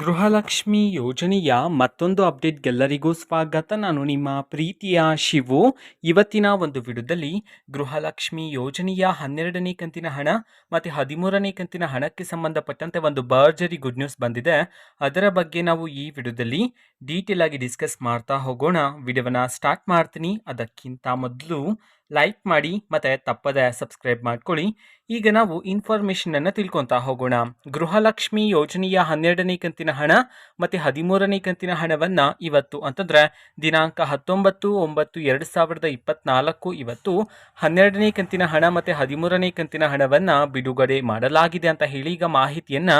ಗೃಹಲಕ್ಷ್ಮಿ ಯೋಜನೆಯ ಮತ್ತೊಂದು ಅಪ್ಡೇಟ್ಗೆಲ್ಲರಿಗೂ ಸ್ವಾಗತ. ನಾನು ನಿಮ್ಮ ಪ್ರೀತಿಯ ಶಿವು. ಇವತ್ತಿನ ಒಂದು ವಿಡಿಯೋದಲ್ಲಿ ಗೃಹಲಕ್ಷ್ಮಿ ಯೋಜನೆಯ ಹನ್ನೆರಡನೇ ಕಂತಿನ ಹಣ ಮತ್ತು ಹದಿಮೂರನೇ ಕಂತಿನ ಹಣಕ್ಕೆ ಸಂಬಂಧಪಟ್ಟಂತೆ ಒಂದು ಭರ್ಜರಿ ಗುಡ್ ನ್ಯೂಸ್ ಬಂದಿದೆ. ಅದರ ಬಗ್ಗೆ ನಾವು ಈ ವಿಡಿಯೋದಲ್ಲಿ ಡೀಟೇಲ್ ಆಗಿ ಡಿಸ್ಕಸ್ ಮಾಡ್ತಾ ಹೋಗೋಣ. ವಿಡಿಯೋವನ್ನ ಸ್ಟಾರ್ಟ್ ಮಾಡ್ತೀನಿ. ಅದಕ್ಕಿಂತ ಮೊದಲು ಲೈಕ್ ಮಾಡಿ ಮತ್ತು ತಪ್ಪದೆ ಸಬ್ಸ್ಕ್ರೈಬ್ ಮಾಡ್ಕೊಳ್ಳಿ. ಈಗ ನಾವು ಇನ್ಫಾರ್ಮೇಷನನ್ನು ತಿಳ್ಕೊತಾ ಹೋಗೋಣ. ಗೃಹಲಕ್ಷ್ಮಿ ಯೋಜನೆಯ ಹನ್ನೆರಡನೇ ಕಂತಿನ ಹಣ ಮತ್ತು ಹದಿಮೂರನೇ ಕಂತಿನ ಹಣವನ್ನು ಇವತ್ತು ಅಂತಂದರೆ ದಿನಾಂಕ ಹತ್ತೊಂಬತ್ತು ಒಂಬತ್ತು ಎರಡು ಸಾವಿರದ ಇಪ್ಪತ್ನಾಲ್ಕು ಇವತ್ತು ಹನ್ನೆರಡನೇ ಕಂತಿನ ಹಣ ಮತ್ತು ಹದಿಮೂರನೇ ಕಂತಿನ ಹಣವನ್ನು ಬಿಡುಗಡೆ ಮಾಡಲಾಗಿದೆ ಅಂತ ಹೇಳಿ ಈಗ ಮಾಹಿತಿಯನ್ನು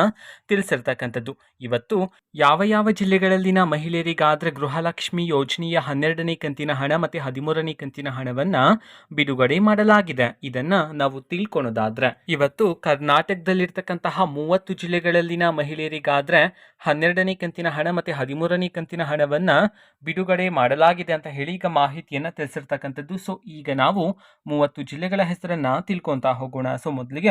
ತಿಳಿಸಿರ್ತಕ್ಕಂಥದ್ದು. ಇವತ್ತು ಯಾವ ಯಾವ ಜಿಲ್ಲೆಗಳಲ್ಲಿನ ಮಹಿಳೆಯರಿಗಾದ್ರೆ ಗೃಹಲಕ್ಷ್ಮಿ ಯೋಜನೆಯ ಹನ್ನೆರಡನೇ ಕಂತಿನ ಹಣ ಮತ್ತು ಹದಿಮೂರನೇ ಕಂತಿನ ಹಣವನ್ನು ಬಿಡುಗಡೆ ಮಾಡಲಾಗಿದೆ. ಇದನ್ನ ನಾವು ತಿಳ್ಕೊಳೋದಾದ್ರೆ, ಇವತ್ತು ಕರ್ನಾಟಕದಲ್ಲಿರ್ತಕ್ಕಂತಹ ಮೂವತ್ತು ಜಿಲ್ಲೆಗಳಲ್ಲಿನ ಮಹಿಳೆಯರಿಗಾದ್ರೆ ಹನ್ನೆರಡನೇ ಕಂತಿನ ಹಣ ಮತ್ತೆ ಹದಿಮೂರನೇ ಕಂತಿನ ಹಣವನ್ನ ಬಿಡುಗಡೆ ಮಾಡಲಾಗಿದೆ ಅಂತ ಹೇಳಿ ಈಗ ಮಾಹಿತಿಯನ್ನ ತಿಳಿಸಿರ್ತಕ್ಕಂಥದ್ದು. ಸೊ ಈಗ ನಾವು ಮೂವತ್ತು ಜಿಲ್ಲೆಗಳ ಹೆಸರನ್ನ ತಿಳ್ಕೊಂತ ಹೋಗೋಣ. ಸೊ ಮೊದಲಿಗೆ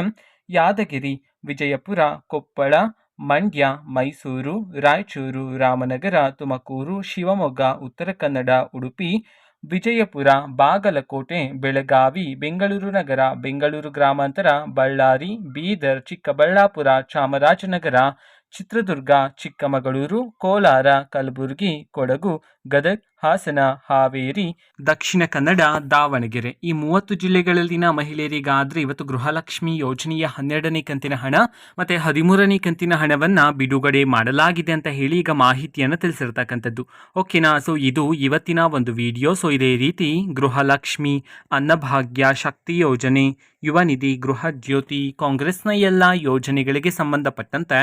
ಯಾದಗಿರಿ, ವಿಜಯಪುರ, ಕೊಪ್ಪಳ, ಮಂಡ್ಯ, ಮೈಸೂರು, ರಾಯಚೂರು, ರಾಮನಗರ, ತುಮಕೂರು, ಶಿವಮೊಗ್ಗ, ಉತ್ತರ ಕನ್ನಡ, ಉಡುಪಿ ವಿಜಯಪುರ, ಬಾಗಲಕೋಟೆ, ಬೆಳಗಾವಿ, ಬೆಂಗಳೂರು ನಗರ, ಬೆಂಗಳೂರು ಗ್ರಾಮಾಂತರ, ಬಳ್ಳಾರಿ, ಬೀದರ್, ಚಿಕ್ಕಬಳ್ಳಾಪುರ, ಚಾಮರಾಜನಗರ, ಚಿತ್ರದುರ್ಗ, ಚಿಕ್ಕಮಗಳೂರು, ಕೋಲಾರ, ಕಲಬುರಗಿ, ಕೊಡಗು ಗದಗ್, ಹಾಸನ, ಹಾವೇರಿ, ದಕ್ಷಿಣ ಕನ್ನಡ, ದಾವಣಗೆರೆ. ಈ ಮೂವತ್ತು ಜಿಲ್ಲೆಗಳಲ್ಲಿನ ಮಹಿಳೆಯರಿಗಾದ್ರೆ ಇವತ್ತು ಗೃಹಲಕ್ಷ್ಮಿ ಯೋಜನೆಯ ಹನ್ನೆರಡನೇ ಕಂತಿನ ಹಣ ಮತ್ತೆ ಹದಿಮೂರನೇ ಕಂತಿನ ಹಣವನ್ನ ಬಿಡುಗಡೆ ಮಾಡಲಾಗಿದೆ ಅಂತ ಹೇಳಿ ಈಗ ಮಾಹಿತಿಯನ್ನು ತಿಳಿಸಿರ್ತಕ್ಕಂಥದ್ದು. ಓಕೆನಾ ಸೊ ಇದು ಇವತ್ತಿನ ಒಂದು ವಿಡಿಯೋ ಸೊ ಇದೇ ರೀತಿ ಗೃಹಲಕ್ಷ್ಮಿ ಅನ್ನಭಾಗ್ಯ ಶಕ್ತಿ ಯೋಜನೆ, ಯುವ ನಿಧಿ, ಗೃಹ ಜ್ಯೋತಿ, ಕಾಂಗ್ರೆಸ್ನ ಎಲ್ಲ ಯೋಜನೆಗಳಿಗೆ ಸಂಬಂಧಪಟ್ಟಂತೆ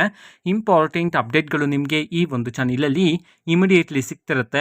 ಇಂಪಾರ್ಟೆಂಟ್ ಅಪ್ಡೇಟ್ಗಳು ನಿಮಗೆ ಈ ಒಂದು ಚಾನಲಲ್ಲಿ ಇಮಿಡಿಯೇಟ್ಲಿ ಸಿಗ್ತಿರುತ್ತೆ.